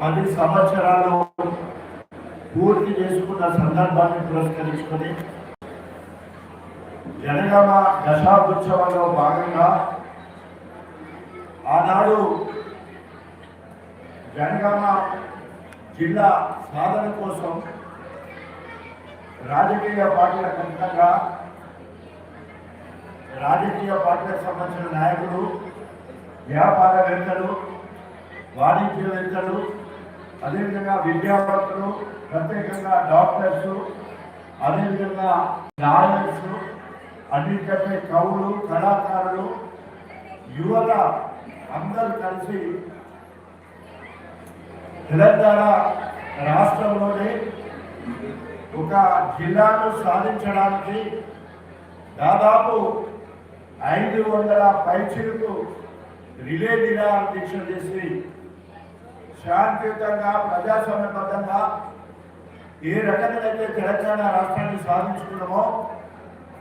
పది సంవత్సరాలు పూర్తి చేసుకున్న సందర్భాన్ని పురస్కరించుకొని జనగామ దశాబ్దోత్సవంలో భాగంగా ఆనాడు జనగామ జిల్లా సాధన కోసం రాజకీయ పార్టీల ఖచ్చితంగా రాజకీయ పార్టీలకు సంబంధించిన నాయకులు వ్యాపారవేత్తలు వాణిజ్యవేత్తలు అదేవిధంగా విద్యావంతులు ప్రత్యేకంగా డాక్టర్స్ అదేవిధంగా లాయర్స్ అన్నింటికంటే కవులు కళాకారులు యువత అందరూ కలిసి తెలంగాణ రాష్ట్రంలోని ఒక జిల్లాను సాధించడానికి దాదాపు ఐదు వందల పైచీలకు రిలే దినాలు దీక్ష చేసి శాంతియుతంగా ప్రజాస్వామ్యబద్ధంగా ఏ రకంగా అయితే తెలంగాణ రాష్ట్రాన్ని సాధించుకున్నామో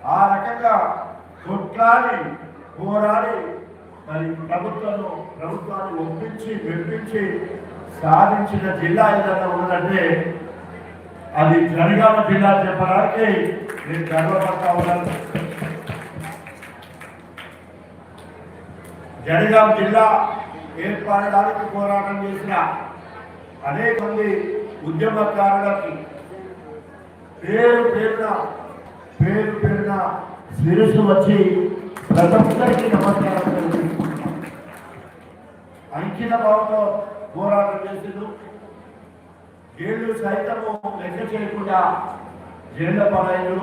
ఆ రకంగా కొట్లాడి పోరాడి మరి ప్రభుత్వం ప్రభుత్వాన్ని ఒప్పించి మెప్పించి సాధించిన జిల్లా ఏదైనా ఉన్నదంటే అది జనగామ జిల్లా చెప్పడానికి నేను గర్వపడతా ఉన్నాను. జనగామ జిల్లా ఏర్పడడానికి పోరాటం చేసిన అనేక మంది ఉద్యమకారులకి పేరు పేరున పేరు పేరున శిరస్సు వచ్చి ప్రతి ఒక్కరికి నమస్కారం అంకిత భావంతో పోరాటం చేసిండు. ఏళ్ళు సైతము లెక్క చేయకుండా జైళ్ళ పడాయిలు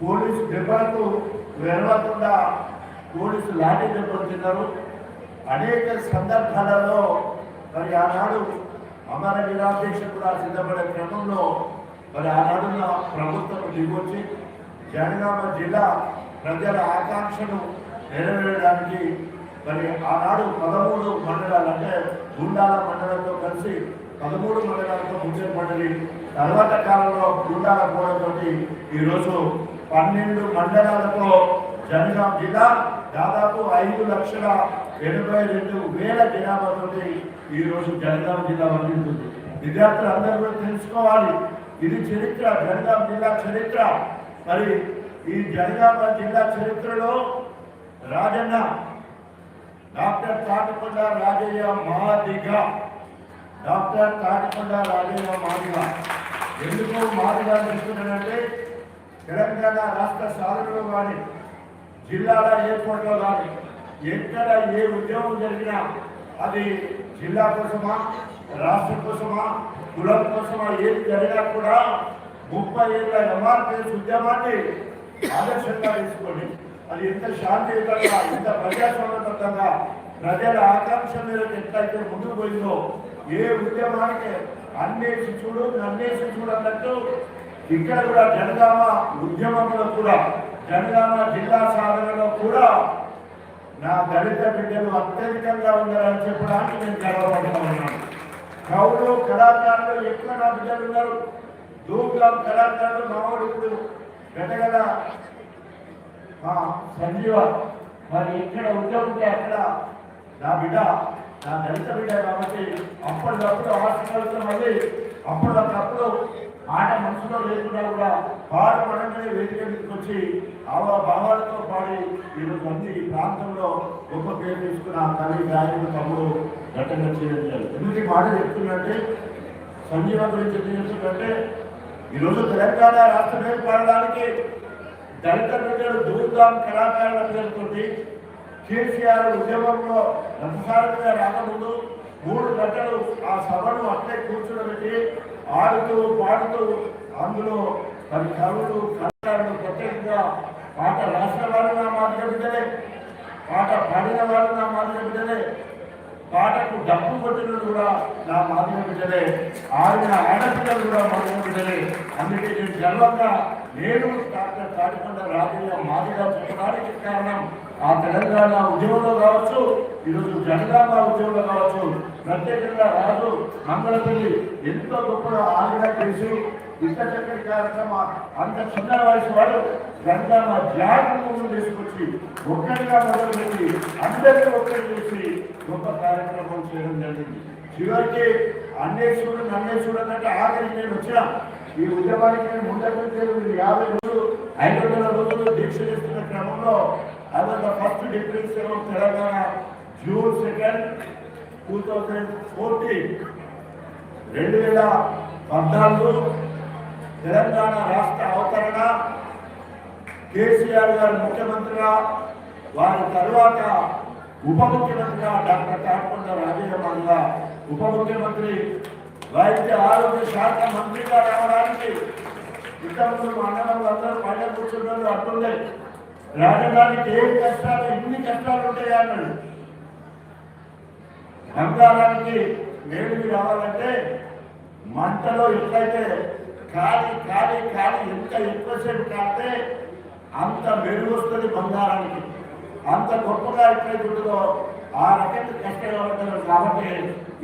పోలీసు దెబ్బలకు వెళ్ళకుండా పోలీసు లాఠీ దెబ్బలు తిన్నారు. అనేక సందర్భాలలో మరి ఆనాడు అమర నిరాదీక్ష కూడా సిద్ధపడే క్రమంలో మరి ఆనాడున్న ప్రభుత్వం దిగొచ్చి జనగామ జిల్లా ప్రజల ఆకాంక్షను నెరవేరడానికి మరి ఆనాడు పదమూడు మండలాలు అంటే గుండాల మండలంతో కలిసి పదమూడు మండలాలతో ముంచే మండలి తర్వాత కాలంలో గుండాల పోవడంతో ఈరోజు పన్నెండు మండలాలతో జనగాం జిల్లా దాదాపు ఐదు లక్షల ఎనభై రెండు వేల జనాభాతో ఈ రోజు జనగాం జిల్లా వర్తిస్తుంది విద్యార్థులు అందరూ కూడా తెలుసుకోవాలి. ఇది చరిత్ర జనగాం జిల్లా చరిత్ర. మరి ఈ జనగామ జిల్లా చరిత్రలో రాజన్న డాక్టర్ తాటికొండ రాజయ్య మాదిగా. డాక్టర్ తాటికొండ రాజయ్య మాదిగా. ఎందుకు మాదిగ తీసుకున్నానంటే తెలంగాణ రాష్ట్ర సాధనలో కానీ జిల్లాల ఏర్పాట్లో కానీ ఎక్కడ ఏ ఉద్యోగం జరిగినా అది జిల్లా కోసమా రాష్ట్రం కోసమా కులం కోసమా ఏది జరిగినా కూడా ముప్పై ఏళ్ళ ఎంఆర్పిఎస్ ఉద్యమాన్ని ఆదర్శంగా తీసుకొని అది ఎంత శాంతియుతంగా ఎంత ప్రజాస్వామ్యబద్ధంగా ప్రజల ఆకాంక్ష మేరకు ఎట్లయితే ముందుకు పోయిందో ఏ ఉద్యమానికి అన్నేసి చూడు నన్నేసి చూడు అన్నట్టు ఇక్కడ కూడా జనగామ ఉద్యమంలో కూడా జనగామ జిల్లా సాధనలో కూడా నా దళిత బిడ్డలు అత్యధికంగా ఉన్నారని చెప్పడానికి నేను గర్వపడుతూ ఉన్నాను. కవులు కళాకారులు ఎక్కువ నా బిడ్డలు ఉన్నారు? దూకులం కళాకారులు మామూలు ఇప్పుడు గటగల మా సంజీవ మరి ఎక్కడ ఉద్యోగం ఉంటే అక్కడ నా బిడ్డ నా దళిత బిడ్డ కాబట్టి అప్పటికప్పుడు హాస్పిటల్తో మళ్ళీ అప్పటికప్పుడు ఆట మనసులో లేకుండా కూడా పాట పడంగానే వేదిక మీదకి వచ్చి ఆవ భావాలతో పాడి ఈరోజు అన్ని ఈ ప్రాంతంలో గొప్ప పేరు తీసుకున్న తల్లి గాయకుడు తమ్ముడు ఘటన చేయడం ఎందుకు ఈ మాట చెప్తున్నట్టే సంజీవ గురించి చెప్తున్నట్టే ఈరోజు తెలంగాణ రాష్ట్రం ఏర్పడడానికి దళిత బిడ్డలు దూర్గాం కళాకారుల పేరుతోటి కేసీఆర్ ఉద్యమంలో రథసారంగా రాకముందు మూడు గంటలు ఆ సభను అట్లే కూర్చోబెట్టి ఆడుతూ పాడుతూ అందులో మరి కవులు కళాకారులు ప్రత్యేకంగా పాట రాసిన వాళ్ళు నా పాట పాడిన వాళ్ళు నా పాటకు డబ్బు కొట్టిన కూడా నా మాదిరి బిడ్డలే ఆడిన ఆడపిల్లలు కూడా మాదిరి బిడ్డలే అందుకే నేను గర్వంగా నేను డాక్టర్ కాటికొండ రాజయ్య మాదిగా చెప్పడానికి కారణం ఆ తెలంగాణ ఉద్యమంలో కావచ్చు ఈరోజు జనగామ ఉద్యమంలో కావచ్చు ప్రత్యేకంగా రాజు మంగళపల్లి ఎంతో గొప్ప ఆవిడ చేసి ఇంత చక్కటి కార్యక్రమం అంత చిన్న వయసు వాడు జనగామ జాగ్రత్త తీసుకొచ్చి ఒక్కడిగా మొదలుపెట్టి అందరికీ ఒక్కటి చేసి గొప్ప కార్యక్రమం చేయడం జరిగింది. చివరికి అన్నే చూడు నన్నే చూడన్నట్టు ఆఖరి నేను వచ్చిన ఈ ఉద్యమానికి నేను ముందరికి యాభై రోజులు ఐదు వందల రోజులు దీక్ష చేస్తున్న క్రమంలో అది first deputy Telangana of second two thousand fourteen రెండు వేల పద్నాలుగు తెలంగాణ రాష్ట్ర అవతరణ కేసీఆర్ గారు ముఖ్యమంత్రిగా వారి తరువాత ఉప ముఖ్యమంత్రిగా డాక్టర్ తాటకొండ రాజేంద్ర ఉప ముఖ్యమంత్రి వైద్య ఆరోగ్య శాఖ మంత్రిగా రావడానికి ఇంతకుముందు మా అన్నదమ్ములు అందరూ పైన కూర్చున్నారు అంటుండే రాజధానికి ఏం కష్టాలు ఎన్ని కష్టాలు ఉంటాయా అన్నాడు. బంగారానికి వేడికి రావాలంటే మంటలో ఎట్లయితే కాలి కాలి కాలి ఎంత ఎక్కువసేపు కాస్తే అంత మెరుగు వస్తుంది బంగారానికి. అంత గొప్పగా ఎట్లయితే ఉంటుందో ఆ రకంగా కష్టంగా ఉంటారు కాబట్టి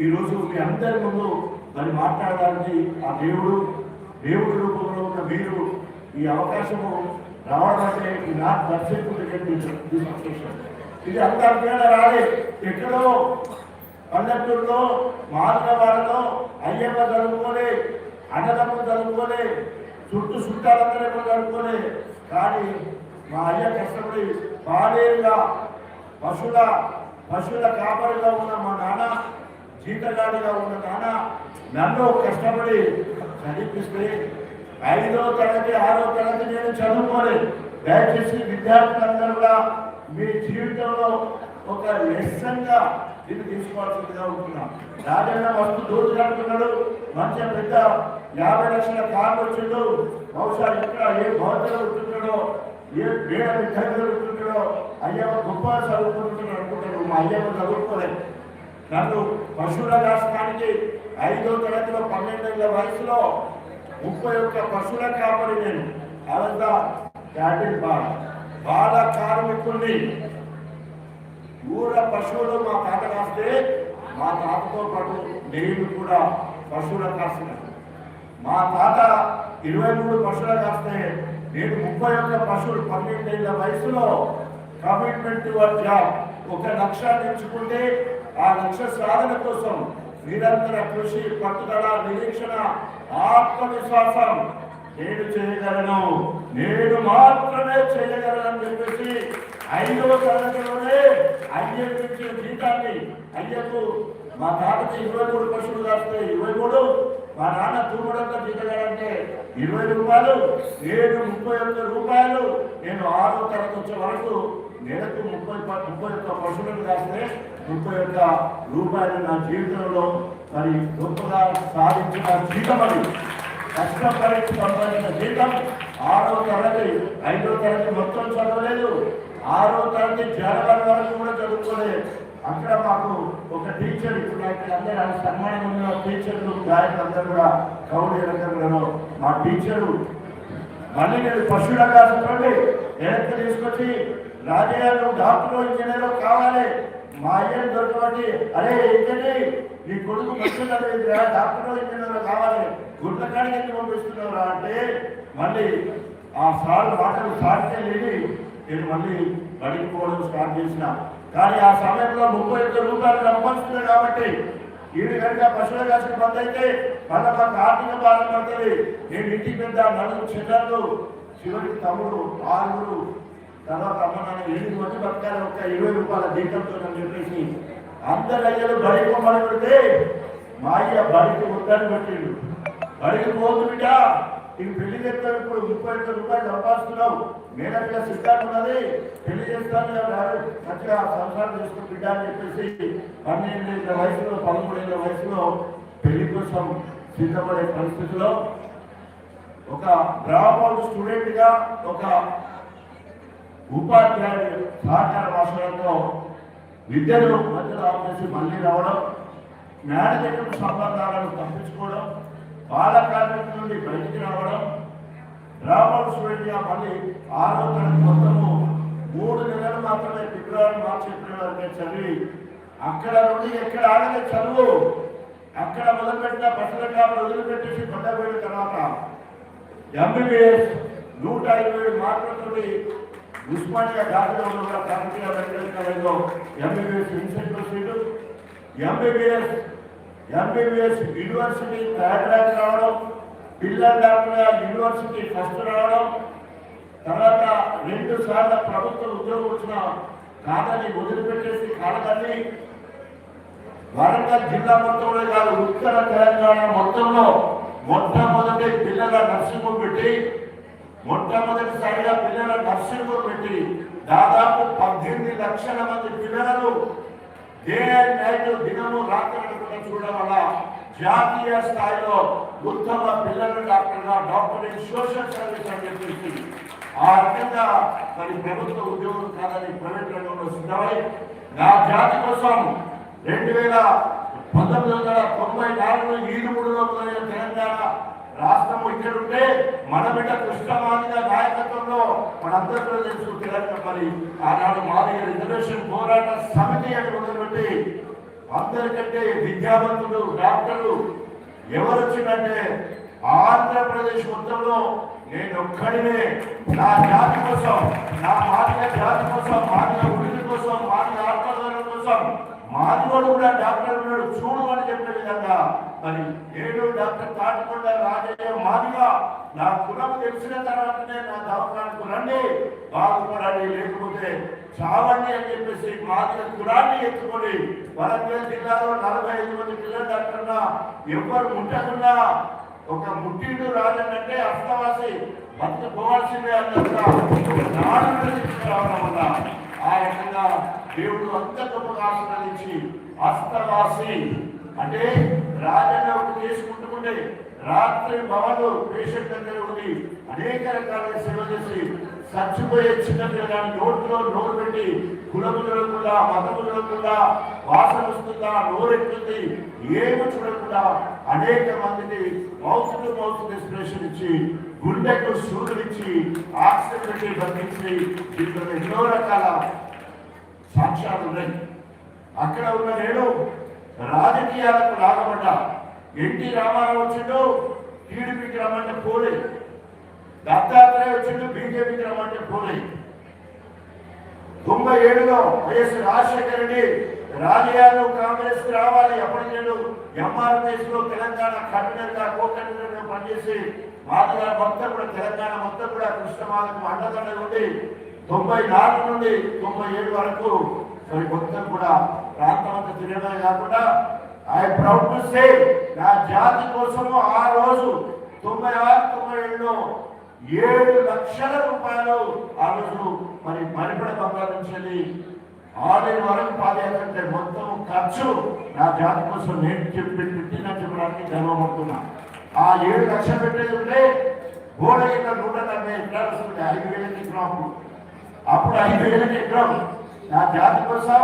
ఈరోజు మీ అందరి ముందు మరి మాట్లాడడానికి ఆ దేవుడు దేవుడి రూపంలో ఉన్న మీరు ఈ అవకాశము రావడం అంటే ఇది నాకు దర్శకుడికి ఇది అంత అర్థంగా రాలేదు. ఎక్కడో పల్లెటూరులో మార్గవాడలో అయ్యప్ప జరుపుకొని అన్నదమ్ములు జరుపుకొని చుట్టూ చుట్టాలందరూ ఎప్పుడు జరుపుకొని కానీ మా అయ్య కష్టపడి పాలేరుగా పశువుల పశువుల కాపరిగా ఉన్న మా నాన్న జీతగాడిగా ఉన్న నాన్న నన్ను కష్టపడి చదివిస్తే ఐదో తరగతి ఆరో తరగతి నేను చదువుకోలేదు. దయచేసి విద్యార్థులందరూ కూడా మీ జీవితంలో ఒక లెసన్గా దీన్ని తీసుకోవాల్సిందిగా ఉంటున్నాం రాజన్న వస్తు దూరం కట్టుకున్నాడు మంచి పెద్ద యాభై లక్షల కార్లు వచ్చిండు. బహుశా ఇక్కడ ఏ భవనంలో ఉంటున్నాడో ఏ వేడ విద్యార్థులు ఉంటున్నాడో అయ్యవ గొప్ప చదువుకుంటున్నాడు అనుకుంటాడు మా అయ్యవ చదువుకోలేదు. నన్ను పశువుల రాష్ట్రానికి ఐదో తరగతిలో పన్నెండేళ్ళ వయసులో ముప్పై ఒక్క పశువుల కాపరి నేను. అదంతా క్యాటిల్ బాల బాల కార్మికుల్ని ఊర పశువులు మా తాత కాస్తే మా తాతతో పాటు నేను కూడా పశువుల కాసిన మా తాత ఇరవై మూడు పశువుల కాస్తే నేను ముప్పై ఒక్క పశువులు పన్నెండేళ్ళ వయసులో కమిట్మెంట్ టు ఒక లక్ష్యాన్ని ఎంచుకుంటే ఆ లక్ష్య సాధన కోసం నిరంతర కృషి పట్టుదల నిరీక్షణ ఆత్మవిశ్వాసం నేను చేయగలను. నేను మాత్రమే చేయగలను చెప్పేసి ఐదవ తరగతిలోనే అయ్యకు ఇచ్చిన జీతాన్ని అయ్యకు మా తాతకి ఇరవై మూడు పశువులు కాస్తే ఇరవై మూడు మా నాన్న తూముడంతా జీతగాడంటే ఇరవై రూపాయలు నేను ముప్పై ఒక్క రూపాయలు. నేను ఆరో తరగతి వచ్చే వరకు నెలకు ముప్పై ముప్పై ఒక్క పశువులను కాస్తే ముప్పై ఒక్క రూపాయలు నా జీవితంలో మరి గొప్పగా సాధించిన జీతం అది కష్టపడి సంపాదించిన జీతం ఆరో తరగతి ఐదో తరగతి మొత్తం చదవలేదు. ఆరో తరగతి జనవరి వరకు కూడా చదువుకోలేదు. అక్కడ మాకు ఒక టీచర్ ఇప్పుడు అయితే అందరూ సన్మానం ఉన్న టీచర్లు గాయకులు అందరూ కూడా కౌడి రంగంలో మా టీచరు మళ్ళీ నేను పశువుల కాసుకోండి వెనక్కి తీసుకొచ్చి రాజయ్య నువ్వు డాక్టర్ కావాలి. మా అయ్యని దొరకబట్టి అరే ఇంకని నీ కొడుకు పశువులు డాక్టర్ ఇంజనీర్లు కావాలి. గుడ్ల కాడికి ఎందుకు పంపిస్తున్నారా అంటే మళ్ళీ ఆ సార్ మాటలు సాధ్యం లేని నేను మళ్ళీ బడికి పోవడం స్టార్ట్ చేసిన. కానీ ఆ సమయంలో ముప్పై ఒక్క రూపాయలు సంపాదిస్తున్నాయి కాబట్టి ఈడు కనుక పశువుల కాసిన బంద్ అయితే మళ్ళీ మాకు ఆర్థిక భారం పడుతుంది. నేను ఇంటికి పెద్ద నలుగురు చెల్లెళ్ళు చివరికి తమ్ముడు ఆరుగురు తర్వాత అమ్మ నాన్న ఎనిమిది మంది బతకాలి ఒక ఇరవై రూపాయల జీతంతో అని చెప్పేసి అందరు అయ్యలు బడికి పోమని పెడితే మా అయ్య బడికి వద్దని పెట్టిండు బడికి పోదు బిడ్డ నీకు పెళ్ళి చేస్తాను ఇప్పుడు ముప్పై ఒక్క రూపాయలు సంపాదిస్తున్నావు. మేనపిల్ల సిద్ధాంతం ఉన్నది పెళ్ళి చేస్తాను మంచిగా సంసారం చేసుకుని బిడ్డ అని చెప్పేసి పన్నెండేళ్ళ వయసులో పదమూడేళ్ళ వయసులో పెళ్ళి కోసం సిద్ధపడే పరిస్థితిలో ఒక డ్రాప్ అవుట్ స్టూడెంట్గా ఒక ఉపాధ్యాయుడు సహకార భాషలతో విద్యను మధ్యలో ఆపేసి మళ్ళీ రావడం మేనేజర్ సంబంధాలను తప్పించుకోవడం బాల కార్మికుల నుండి బయటికి రావడం డ్రాప్ స్టూడెంట్ మళ్ళీ ఆరో తరగతి మొత్తము మూడు నెలలు మాత్రమే ఫిబ్రవరి మార్చి ఏప్రిల్ చదివి అక్కడ నుండి ఎక్కడ ఆగలే చదువు అక్కడ మొదలుపెట్టిన పట్టణ కాపులు వదిలిపెట్టేసి కొండపోయిన తర్వాత ఎంబీబీఎస్ నూట ఇరవై ఏడు మార్కులతోటి ఉస్మానియా డాక్టర్లో కూడా కాకతీయ మెడికల్ కాలేజ్లో MBBS incentive seat MBBS MBBS university third rank రావడం పిల్లల డాక్టర్ యూనివర్సిటీ ఫస్ట్ రావడం తర్వాత రెండు సార్లు ప్రభుత్వ ఉద్యోగం వచ్చిన కాదని వదిలిపెట్టేసి కాలకల్లి వరంగల్ జిల్లా మొత్తంలో కాదు ఉత్తర తెలంగాణ మొత్తంలో మొట్టమొదటి పిల్లల నర్సింగ్ పెట్టి మొట్టమొదటిసారిగా పిల్లల నర్సింగ్ పెట్టి దాదాపు పద్దెనిమిది లక్షల మంది పిల్లలను డే నైట్ దినము రాత్రి చూడడం వల్ల జాతీయ స్థాయిలో ఉత్తమ పిల్లల డాక్టర్గా డాక్టర్ ఇన్ సోషల్ సర్వీస్ అని చెప్పేసి ఆ రకంగా మరి ప్రభుత్వ ఉద్యోగం కాదని ప్రైవేట్ రంగంలో సిద్ధమై నా జాతి కోసం రెండు వేల పంతొమ్మిది వందల తొంభై నాలుగు ఈదుమూడులో మొదలైన తెలంగాణ రాష్ట్రం ఇక్కడ ఉంటే మన బిడ్డ కృష్ణమాదిగ నాయకత్వంలో మనందరూ కూడా తెలుసు తెలంగాణ మరి ఆనాడు మాదిగ రిజర్వేషన్ పోరాట సమితి అక్కడ ఉన్నటువంటి అందరికంటే విద్యావంతులు డాక్టర్లు ఎవరు వచ్చిందంటే ఆంధ్రప్రదేశ్ మొత్తంలో నేను ఒక్కడినే. నా జాతి కోసం నా మాదిగ జాతి కోసం మాదిగ ఉనికి కోసం మాదిగ ఆత్మగౌరవం కోసం మాదిగోడు కూడా డాక్టర్ ఉన్నాడు చూడు అని చెప్పిన విధంగా. మరి ఏడు డాక్టర్ తాటకొండ రాజయ్య మాదిగా నా కులం తెలిసిన తర్వాతనే నా దవాఖానకు రండి బాగుపడండి లేకపోతే చావండి అని చెప్పేసి మాదిగ కులాన్ని ఎత్తుకొని వరంగల్ జిల్లాలో నలభై ఐదు మంది పిల్లల డాక్టర్గా ఎవరు ముట్టకుండా ఒక ముట్టిండు రాజంటే అస్తవాసి బతుకుపోవాల్సిందే అన్నట్టుగా నాడు రావడం దేవుడు అంత గొప్పగా ఆశీర్వదించి అస్తవాసి. అంటే రాజన్న ఒకటి చేసుకుంటుంటే రాత్రి భవన్లు పేషెంట్ దగ్గర ఉండి అనేక రకాల సేవ చేసి చచ్చిపోయే చిన్న పిల్లగాని నోట్లో నోరు పెట్టి కులము చూడకుండా మతము చూడకుండా వాసన వస్తుందా నోరెత్తుంది ఏమి చూడకుండా అనేక మందిని మౌత్ టు మౌత్ రెస్పిరేషన్ ఇచ్చి గుండెకు సూదులు ఇచ్చి ఆక్సిజన్ పెట్టి బంధించి దీంట్లో ఎన్నో రకాల సాక్ష్యాలు ఉన్నాయి. అక్కడ ఉన్న నేను రాజకీయాలకు రాకమంట ఎన్టీ రామారావు వచ్చిండు టీడీపీకి రమ్మంటే పోలే. దత్తాత్రేయ వచ్చిండు బీజేపీకి రమ్మంటే పోలే. తొంభై ఏడులో వైఎస్ రాజశేఖర రెడ్డి రాజయాలు కాంగ్రెస్ రావాలి అప్పటికి నేను ఎంఆర్ఎస్లో తెలంగాణ కన్వీనర్గా కో కన్వీనర్గా పనిచేసి మాదిగా మొత్తం కూడా తెలంగాణ మొత్తం కూడా కృష్ణమాలకు అండదండ ఉండి తొంభై నాలుగు నుండి తొంభై ఏడు వరకు మరి మొత్తం కూడా ప్రాంతం అంతా తిరగడమే కాకుండా ఐ ప్రౌడ్ టు సే నా జాతి కోసము ఆ రోజు తొంభై ఆరు తొంభై ఏడులో ఏడు లక్షల రూపాయలు ఆ రోజు మరి మరిపడ బంగారు నుంచి వరకు పాదయాత్ర అంటే మొత్తం ఖర్చు నా జాతి కోసం నేను చెప్పి పెట్టిన చెప్పడానికి గర్వపడుతున్నా. ఆ ఏడు లక్షలు పెట్టేది ఉంటే గోడ ఇక్కడ నూట డెబ్బై ఎకరాలు ఐదు వేల ఎకరాలు అప్పుడు ఐదు వేలకి ఎకరం నా జాతి కోసం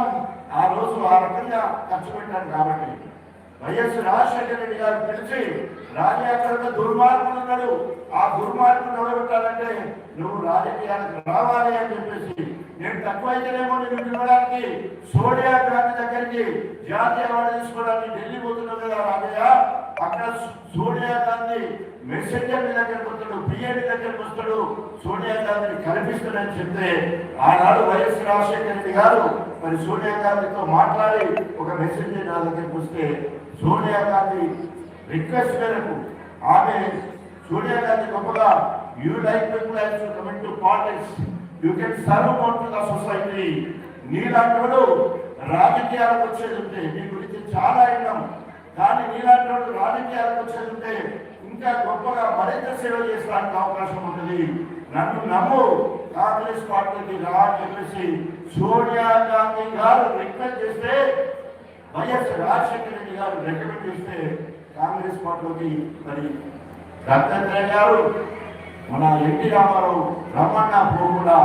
ఆ రోజు ఆ రకంగా ఖర్చు పెట్టాను కాబట్టి. వైఎస్ రాజశేఖర రెడ్డి గారు పిలిచి రాజయాత్రలో దుర్మార్గులు ఉన్నాడు. ఆ దుర్మార్గులు నిలబెట్టాలంటే నువ్వు రాజకీయాలకు రావాలి అని చెప్పేసి. నేను తక్కువైతేనేమో నేను పిలవడానికి సోనియా గాంధీ దగ్గరికి జాతీయ అవార్డు తీసుకోవడానికి ఢిల్లీ పోతున్నావు కదా రాజయ్య. అక్కడ సోనియా గాంధీ మెసెంజర్ దగ్గరకు వస్తాడు పిఏడి దగ్గరకు వస్తాడు సోనియా గాంధీని కనిపిస్తాడని చెప్తే ఆనాడు వైఎస్ రాజశేఖర రెడ్డి గారు మరి సోనియా గాంధీతో మాట్లాడి ఒక మెసెంజర్ నా దగ్గరకు వస్తే సోనియా గాంధీ రిక్వెస్ట్ మేరకు ఆమె సోనియా గాంధీ గొప్పగా you like people has to coming to politics you can serve more to the society నీలాంటి రాజకీయాలకు వచ్చేది ఉంటే నీ గురించి చాలా విన్నాం. కానీ నీలాంటి వాడు రాజకీయాలకు వచ్చేది ఉంటే ఇంకా గొప్పగా మరింత సేవ చేసడానికి అవకాశం ఉంటుంది. నన్ను నమ్ము. కాంగ్రెస్ పార్టీకి రా అని చెప్పేసి సోనియా గాంధీ గారు రికమెండ్ చేస్తే వైఎస్ రాజశేఖర రెడ్డి గారు రికమెండ్ చేస్తే కాంగ్రెస్ పార్టీలోకి మరి దత్తాత్రేయ గారు మన ఎన్టీ రామారావు రమణ పోకుండా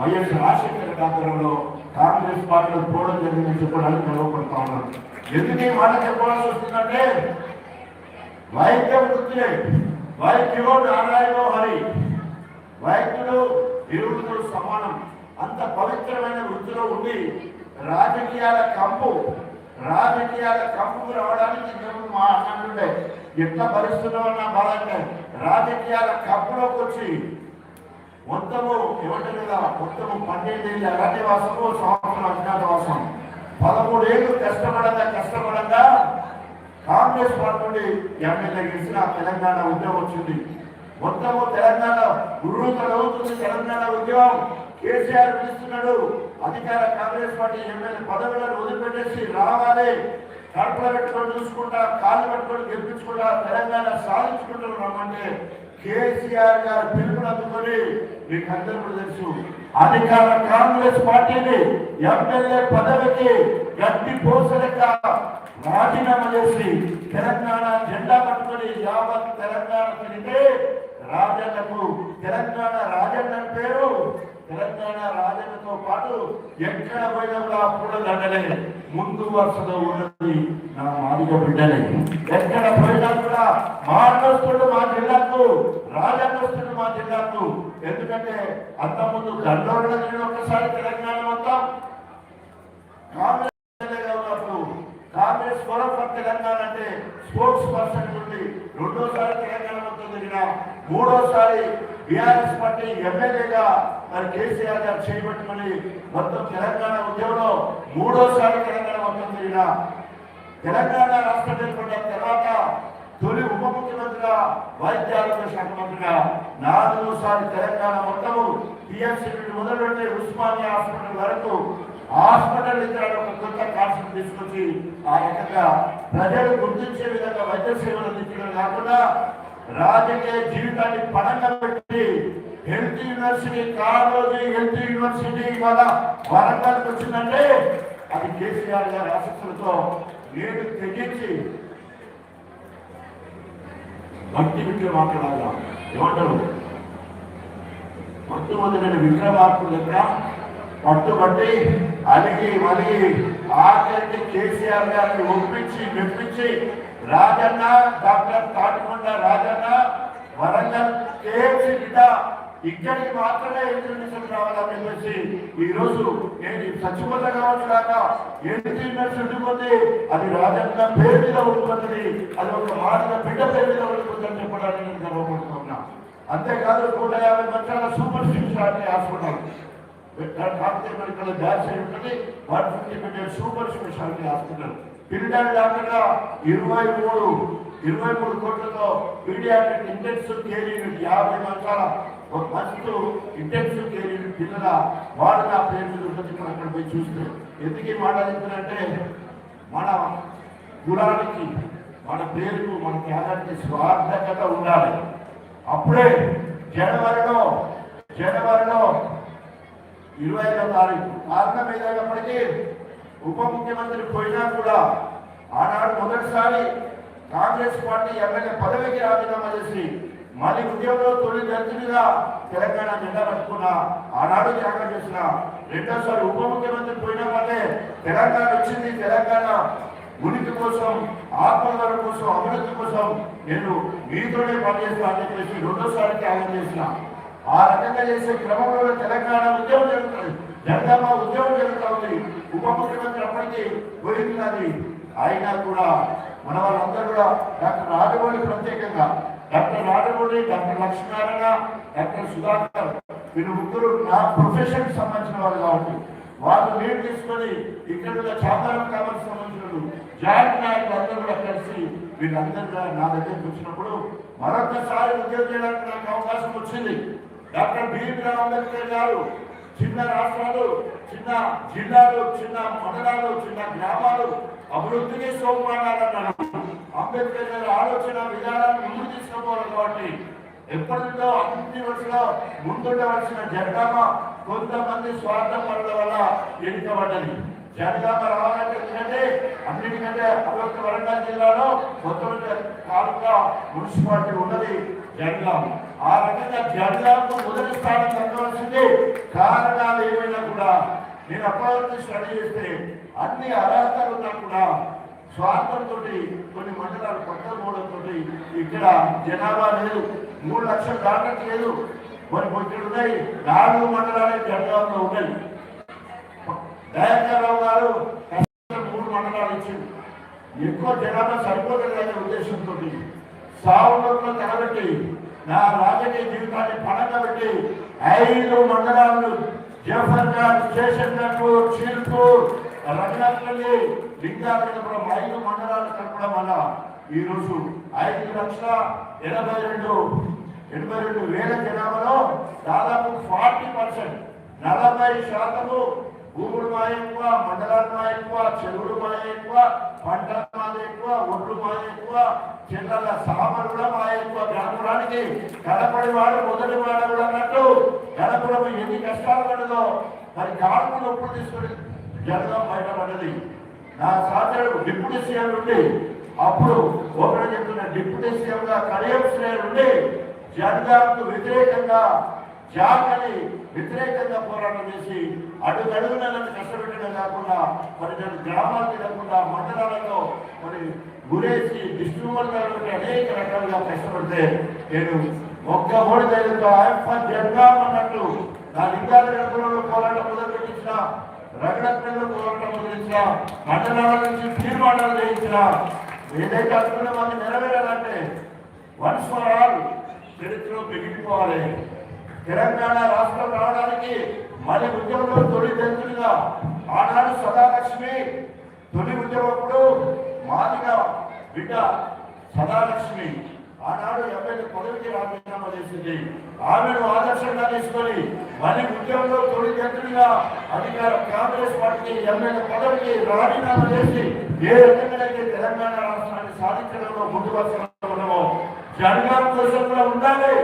వైఎస్ రాజశేఖర ఆధ్వర్యంలో కాంగ్రెస్ పార్టీలో పోవడం జరిగిందని చెప్పడానికి గర్వపడతా ఉన్నాను. ఎందుకు మాట చెప్పాల్సి వస్తుందంటే వైద్య వృత్తియే వైద్యుడు నారాయణో హరి. వైద్యుడు దేవుడితో సమానం. అంత పవిత్రమైన వృత్తిలో ఉండి రాజకీయాల కంపు రాజకీయాల కంపుకు రావడానికి మేము మా అన్నంటుండే ఎట్లా భరిస్తున్నామన్న బాధ రాజకీయాల కంపులోకి వచ్చి మొత్తము ఏమంటారు కదా మొత్తము పన్నెండేళ్ళు అరణ్యవాసము సంవత్సరం అజ్ఞాతవాసం. పదమూడేళ్ళు కష్టపడదా కష్టం కాంగ్రెస్ పార్టీ నుండి ఎమ్మెల్యే గెలిచిన తెలంగాణ ఉద్యమం వచ్చింది. మొత్తము తెలంగాణ గురువుతుంది తెలంగాణ ఉద్యమం కేసీఆర్ పిలుస్తున్నాడు. అధికార కాంగ్రెస్ పార్టీ ఎమ్మెల్యే పదవులను వదిలిపెట్టేసి రావాలి. కడపలు పెట్టుకొని చూసుకుంటా కాళ్ళు పెట్టుకొని గెలిపించుకుంటా తెలంగాణ సాధించుకుంటున్నాం అంటే కేసీఆర్ గారు పిలుపునందుకొని మీకు అందరూ కూడా తెలుసు. అధికార కాంగ్రెస్ పార్టీని ఎమ్మెల్యే పదవికి గట్టి పోసలేక రాజీనామా చేసి తెలంగాణ జెండా పట్టుకుని యావత్ తెలంగాణ తిరిగి రాజన్నకు తెలంగాణ రాజన్న పేరు తెలంగాణ రాజన్నతో పాటు ఎక్కడ పోయినా కూడా అప్పుడు దండలే. ముందు వరుసలో ఉన్నది నా మాదిగ బిడ్డలే. ఎక్కడ పోయినా కూడా మార్గస్తుడు మాట జిల్లాకు రాజన్నస్తుడు మా జిల్లాకు ఎందుకంటే అంతకుముందు దండోళ్ళ ఒక్కసారి తెలంగాణ మొత్తం కాంగ్రెస్ ఉన్నప్పుడు కాంగ్రెస్ ఫోరం ఫర్ తెలంగాణ అంటే స్పోర్ట్స్ పర్సన్ నుండి రెండోసారి తెలంగాణ మొత్తం జరిగిన మూడోసారి బీఆర్ఎస్ పార్టీ ఎమ్మెల్యేగా మరి కేసీఆర్ గారు చేయబట్టుకుని మొత్తం తెలంగాణ ఉద్యమంలో మూడోసారి తెలంగాణ మొత్తం జరిగిన తెలంగాణ రాష్ట్రం ఏర్పడిన తర్వాత తొలి ఉప ముఖ్యమంత్రిగా వైద్య ఆరోగ్య శాఖ మంత్రిగా నాలుగోసారి తెలంగాణ మొత్తము పిఎంసీ మొదలు పెడితే ఉస్మానియా హాస్పిటల్ వరకు హాస్పిటల్ ఇచ్చాడు ఒక కొత్త కాన్సెప్ట్ తీసుకొచ్చి ఆ రకంగా ప్రజలు గుర్తించే విధంగా వైద్య సేవలు అందించడం కాకుండా రాజకీయ జీవితాన్ని పణంగా పెట్టి health university Kaloji health university ఇవాళ వరంగల్కి వచ్చిందంటే అది కేసీఆర్ గారి ఆసక్తులతో నేను తెగించి భక్తి విక్రమార్కులాగా ఏమంటారు? మొట్టమొదటి విక్రమార్కులు యొక్క పట్టుబట్టి అలిగి మలిగి ఆఖరికి కేసీఆర్ గారిని ఒప్పించి మెప్పించి రాజన్న డాక్టర్ తాటికొండ రాజన్న వరంగల్ కేఎంసీ బిడ్డ ఇక్కడికి మాత్రమే ఇంటర్నేషనల్ రావాలని చెప్పేసి ఈ రోజు నేను చచ్చిపోతా కావచ్చు కాక ఇంటర్నేషన్ ఉండిపోతే అది రాజన్న పేరు మీద ఉండిపోతుంది. అది ఒక మాటల బిడ్డ పేరు మీద ఉండిపోతుందని చెప్పడానికి నేను గర్వపడుతున్నా. అంతేకాదు నూట యాభై లక్షల సూపర్ స్పెషాలిటీ హాస్పిటల్ కాకపోతే మరి ఇక్కడ బ్యాచ్ అయి ఉంటుంది. One fifty bed super speciality hospital పిల్లల డాక్టర్గా ఇరవై మూడు ఇరవై మూడు కోట్లతో పీడియాట్రిక్ ఇంటెన్సివ్ కేర్ యూనిట్ యాభై లక్షల ఒక మంచి ఇంటెన్సివ్ కేర్ యూనిట్ పిల్లల వాడు పేరు అక్కడ పోయి చూస్తే. ఎందుకు ఈ మాట చెప్తున్నానంటే మన కులానికి మన పేరుకు మన త్యాగానికి స్వార్థకత ఉండాలి. అప్పుడే జనవరిలో జనవరిలో ఇరవై ఐదో తారీఖు కారణం ఏదైనప్పటికీ ఉప ముఖ్యమంత్రి పోయినా కూడా ఆనాడు మొదటిసారి కాంగ్రెస్ పార్టీ ఎమ్మెల్యే పదవికి రాజీనామా చేసి మళ్ళీ ఉద్యోగంలో తొలి దళితుడిగా తెలంగాణ జెండా పట్టుకున్న ఆనాడు త్యాగం చేసిన రెండోసారి ఉప ముఖ్యమంత్రి పోయినా వల్లే తెలంగాణ వచ్చింది తెలంగాణ ఉనికి కోసం ఆత్మగౌరవం కోసం అభివృద్ధి కోసం నేను మీతోనే పనిచేస్తా అని చెప్పేసి రెండోసారి త్యాగం చేసిన. ఆ రకంగా చేసే క్రమంలో తెలంగాణ ఉద్యమం జరుగుతుంది. జనగామ ఉద్యమం జరుగుతుంది ఉప ముఖ్యమంత్రి అప్పటికీ పోయింది అయినా కూడా మన వాళ్ళందరూ కూడా డాక్టర్ రాజమౌళి ప్రత్యేకంగా doctor Rajamouli doctor Lakshminarayana doctor Sudhakar వీళ్ళు ముగ్గురు నా ప్రొఫెషన్ సంబంధించిన వాళ్ళు కాబట్టి వాళ్ళు లీడ్ తీసుకొని ఇక్కడ ఉన్న చామరం సంబంధించిన జాయింట్ నాయకులు అందరూ కూడా కలిసి వీళ్ళందరూ నా దగ్గరికి వచ్చినప్పుడు మరొకసారి ఉద్యోగం చేయడానికి నాకు అవకాశం వచ్చింది. డాక్టర్ బిఎం అంబేద్కర్ గారు చిన్న రాష్ట్రాలు చిన్న జిల్లాలు చిన్న మండలాలు చిన్న గ్రామాలు అభివృద్ధికి సోపానాలన్నారు అంబేద్కర్ గారి ఆలోచన విధానాన్ని ముందు తీసుకుపోవాలి కాబట్టి ఎప్పటిలో అన్ని వరుసలో ముందుండవలసిన జనగామ కొంతమంది స్వార్థం పనుల వల్ల ఎన్నికబడ్డది. జనగామ రావాలంటే ఎందుకంటే అన్నిటికంటే అభివృద్ధి వరంగల్ జిల్లాలో మొత్తం కాలంగా మున్సిపాలిటీ ఉన్నది జనగామ. ఆ రకంగా జనగామకు మొదటి స్థానం దక్కవలసింది కారణాలు ఏమైనా కూడా నేను అప్పటి స్టడీ చేస్తే అన్ని అర్హతలు ఉన్నా కూడా స్వార్థంతో కొన్ని మండలాలు పక్కన పోవడంతో ఇక్కడ జనాభా లేదు. మూడు లక్షలు దాటట్లేదు మరి ఇక్కడ ఉన్నాయి. నాలుగు మండలాలే జనగామలో ఉన్నాయి. దయాకర్రావు గారు మూడు మండలాలు ఇచ్చింది. ఎక్కువ జనాభా సరిపోతుందనే ఉద్దేశంతో సావులో తగబెట్టి నా రాజకీయ జీవితాన్ని పణంగా పెట్టి ఐదు మండలాలు జఫర్ఘాట్ స్టేషన్ గన్పూర్ చీల్పూర్ రంగపల్లి ఐదు మండలాలు కలపడం వల్ల ఈ రోజు ఐదు లక్షల ఎనభై రెండు ఎనభై రెండు వేల జనాభాలో దాదాపు ఫార్టీ పర్సెంట్ నలభై శాతము భూములు మా ఎక్కువ మండలాలు మా ఎక్కువ చెరువులు మా ఎక్కువ పంటల మాయ ఎక్కువ ఒడ్లు మా ఎక్కువ చిల్లల సామాన్లు కూడా మా ఎక్కువ. గణపురానికి గడపడి వాడు మొదటి వాడు కూడా అన్నట్టు గణపురం ఎన్ని కష్టాలు పడదో మరి గాడుపు నొప్పులు తీసుకుని జరగడం బయటపడ్డది నా సహచరుడు డిప్యూటీ సీఎం నుండి అప్పుడు ఒకరు చెప్తున్న డిప్యూటీ సీఎం గా కడియం శ్రేణి నుండి జనగాకు వ్యతిరేకంగా జాకని వ్యతిరేకంగా పోరాటం చేసి అడుగడుగున నన్ను కష్టపెట్టడం కాకుండా మరి నేను గ్రామాలకి కాకుండా మండలాలలో మరి గురేసి డిస్ట్రిబ్యూటర్ అనేక రకాలుగా కష్టపడితే నేను ఒక్క మూడు దగ్గరతో ఆయప్ప జనగాం అన్నట్టు నా లింగాల గడపలో పోరాటం మొదలుపెట్టించిన రగడపల్లిలో పోరాటం మొదలెట్టిన మండలాల నుంచి తీర్మానాలు చేయించిన. ఏదైతే అనుకున్నా మాకు నెరవేరాలంటే వన్స్ ఫర్ ఆల్ చరిత్రలో మిగిలిపోవాలి తెలంగాణ రాష్ట్రం రావడానికి మరి ఉద్యమంలో తొలి దళితులుగా ఆనాడు సదాలక్ష్మి తొలి ఉద్యమప్పుడు మాదిగా బిడ్డ సదాలక్ష్మి. ఆనాడు ఎవరైతే పదవికి రాజీనామా చేసింది. ఆమెను ఆదర్శంగా తీసుకొని మరి ఉద్యమంలో తొలి దళితులుగా అధికార కాంగ్రెస్ పార్టీకి ఎమ్మెల్యే పదవికి రాజీనామా చేసి ఏ రకంగా తెలంగాణ రాష్ట్రాన్ని సాధించడంలో ముందు ఉన్నామో జనగాం కోసం కూడా ఉండాలి.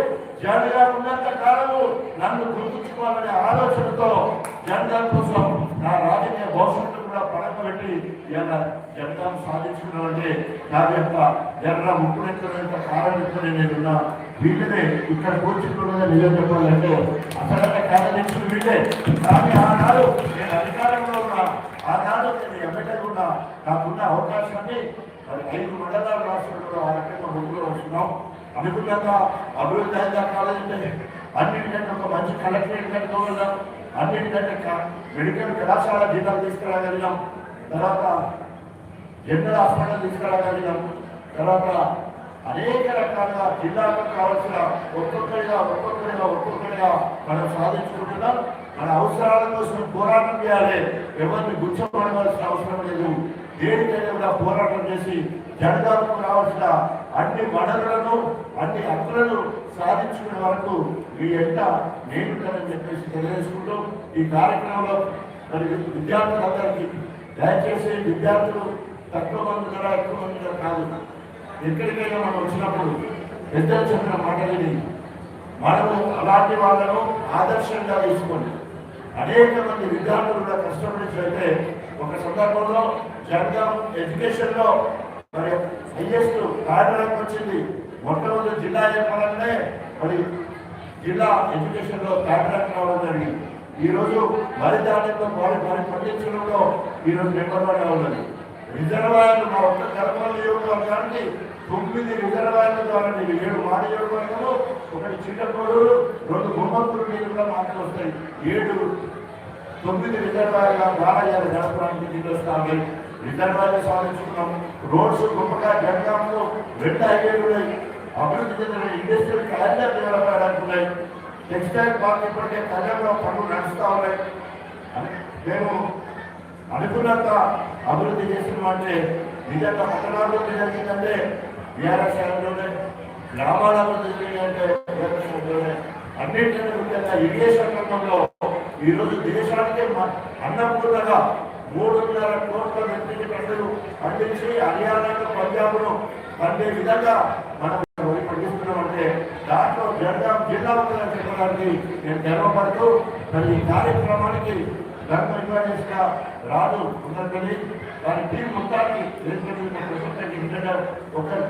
జనగాం ఉన్నంత కాలము నన్ను గుర్తుంచుకోవాలనే ఆలోచనతో జనగాం కోసం నా రాజకీయ భవిష్యత్తు పెట్టి ఇలా జనగాం సాధించుకున్నామంటే నా యొక్క జనరా ముక్కునెత్తనంత కారణించుకుని నేనున్నా వీళ్ళనే ఇక్కడ కూర్చుంటున్నదే నిజం చెప్పాలంటే అసలు కారణించిన వీళ్ళే. కానీ ఆనాడు నేను అధికారంలో ఉన్నా ఆనాడు నేను ఎమ్మెల్యే ఉన్నా నాకున్న అవకాశాన్ని మరి ఐదు మండలాలు రాష్ట్రంలో ఆ రకంగా ముందుకు వస్తున్నాం అనుకున్నాక అభివృద్ధి అయిందా కాలేజీ అన్నిటికంటే ఒక మంచి కలెక్టరేట్ కట్టుకోగలిగాం అన్నిటికంటే మెడికల్ కళాశాల జీతాలు తీసుకురాగలిగాం. తర్వాత జనరల్ హాస్పిటల్ తీసుకురాగలిగాం తర్వాత అనేక రకాలుగా జిల్లాకు కావాల్సిన ఒక్కొక్కరిగా ఒక్కొక్కరిగా ఒక్కొక్కరిగా మనం సాధించుకుంటున్నాం. మన అవసరాల కోసం పోరాటం చేయాలి. ఎవరిని గుర్చపడవలసిన అవసరం లేదు. దేనికైనా కూడా పోరాటం చేసి జనగాలకు రావాల్సిన అన్ని వనరులను అన్ని హక్కులను సాధించుకునే వరకు మీ ఎంత నేను చెప్పేసి తెలియజేసుకుంటూ ఈ కార్యక్రమంలో మరి విద్యార్థులందరికీ దయచేసి విద్యార్థులు తక్కువ మంది కదా ఎక్కువ మంది కదా కాదు. ఎక్కడికైనా మనం వచ్చినప్పుడు పెద్దలు చెప్పిన మాటలని మనము అలాంటి వాళ్ళను ఆదర్శంగా తీసుకోండి. అనేక మంది విద్యార్థులు కూడా కష్టపడినట్లయితే ఒక సందర్భంలో జనగాం ఎడ్యుకేషన్లో మరి హైయెస్ట్ కార్యక్రమం వచ్చింది. మొట్టమొదటి జిల్లా చెప్పాలంటే మరి జిల్లా ఎడ్యుకేషన్లో కార్యక్రమం రావడం జరిగింది. ఈరోజు రోజు వరి ధాన్యంలో వారి వారి పండించడంలో ఈరోజు రోజు ఉన్నది. రిజర్వాయర్లు మా ఒక్క కలపల నియోజకవర్గానికి తొమ్మిది రిజర్వాయర్ల ద్వారా నీకు ఏడు మా నియోజకవర్గంలో ఒకటి చిన్నకోడు రెండు గుమ్మతులు నీళ్ళు కూడా మాటలు వస్తాయి. ఏడు తొమ్మిది రిజర్వాయర్ల ద్వారా ఇవాళ గడపడానికి నీళ్ళు వస్తాయి. రిజర్వాయర్లు సాధించుకున్నాం రోడ్స్ గొప్పగా జనగాంలో రెండు హైవేలు ఉన్నాయి. అభివృద్ధి చెందిన ఇండస్ట్రియల్ క్యాలెండర్ డెవలప్ అవ్వడానికి ఉన్నాయి టెక్స్టైల్ పార్క్ ఇప్పటికే కళ్యాణంలో పనులు నడుస్తూ ఉన్నాయి. మేము అనుకున్నంత అభివృద్ధి చేసినామంటే నిజంగా పట్టణాభివృద్ధి జరిగిందంటే బీఆర్ఎస్ హయాంలోనే గ్రామాల అభివృద్ధి జరిగిందంటే BRS హయాంలోనే అన్నింటినీ ముఖ్యంగా ఇరిగేషన్ రంగంలో ఈరోజు దేశానికి అన్నపూర్ణగా మూడున్నర కోట్ల వ్యక్తికి ప్రజలు పండించి హర్యానాకు పంజాబ్ను పండే విధంగా మనం వరి ఉంటే దాంట్లో జనగాం జిల్లా ఉందని చెప్పడానికి నేను గర్వపడుతూ మరి ఈ కార్యక్రమానికి ధర్మ నిర్వహించిన రాజు ఉన్నదని వారి టీం మొత్తానికి వేదికగా ఒకరి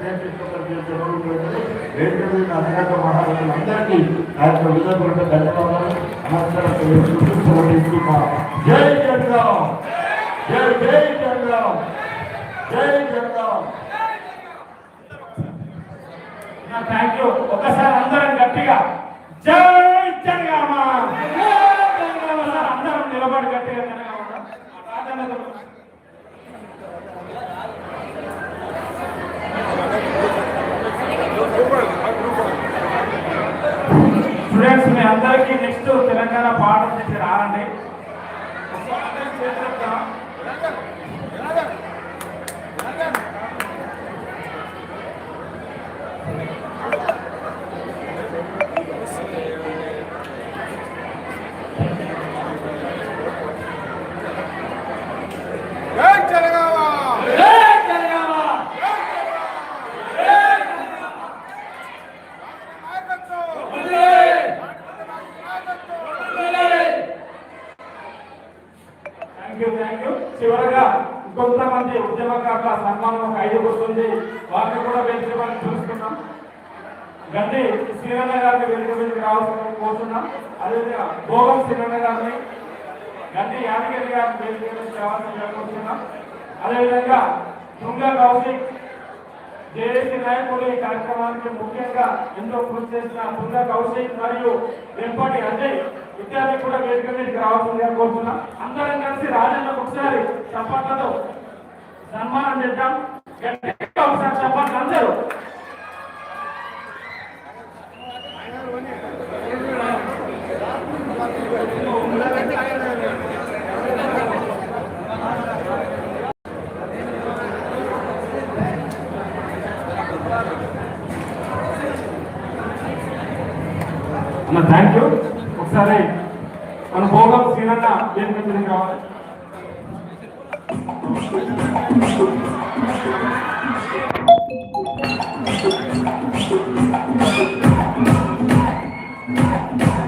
పేరు అధికార మహారాజులు అందరికీ ఆ యొక్క ధన్యవాదాలు. అనంతరం జై జనగాం! జై జై జనగాం! జై జనగాం! థ్యాంక్ యూ ఒకసారి అందరం గట్టిగా జై జనగామ! అందరం నిలబడి గట్టిగా జనగామ. స్టూడెంట్స్ మీ అందరికీ నెక్స్ట్ తెలంగాణ పాఠం చెప్పి రారండి చేతులు ఎత్తాం. జై జనగామ జై జనగామ! నాయకత్వం వందే! నాయకత్వం వందే! థ్యాంక్ యూ థ్యాంక్ యూ చివరగా కొంతమంది ఉద్యమకారుల సన్మానం ఒక ఐదు వస్తుంది వారిని కూడా వేదికమని చూస్తున్నాం గండి శ్రీరణ గారిని వేదిక మీదకి రావాల్సిన కోరుతున్నాం అదేవిధంగా భోగం శ్రీరణ గారిని గండి యాదగిరి గారిని వేదిక మీదకి రావాల్సిన కోరుతున్నాం అదేవిధంగా తుంగ కౌశిక్ జేఏసీ కార్యక్రమానికి ముఖ్యంగా ఎంతో కృషి చేసిన తుంగ కౌశిక్ మరియు వెంపటి అజయ్ విద్యార్థి కూడా వేదిక మీదకి రావాల్సిందిగా కోరుతున్నా. అందరం కలిసి రాజన్న ఒకసారి చప్పట్లతో సన్మానం చేద్దాం. ఒకసారి చప్పట్లు అందరూ. థ్యాంక్ యూ ఒకసారి మన భోగం శ్రీనన్న ఏం మీదకి రావాలి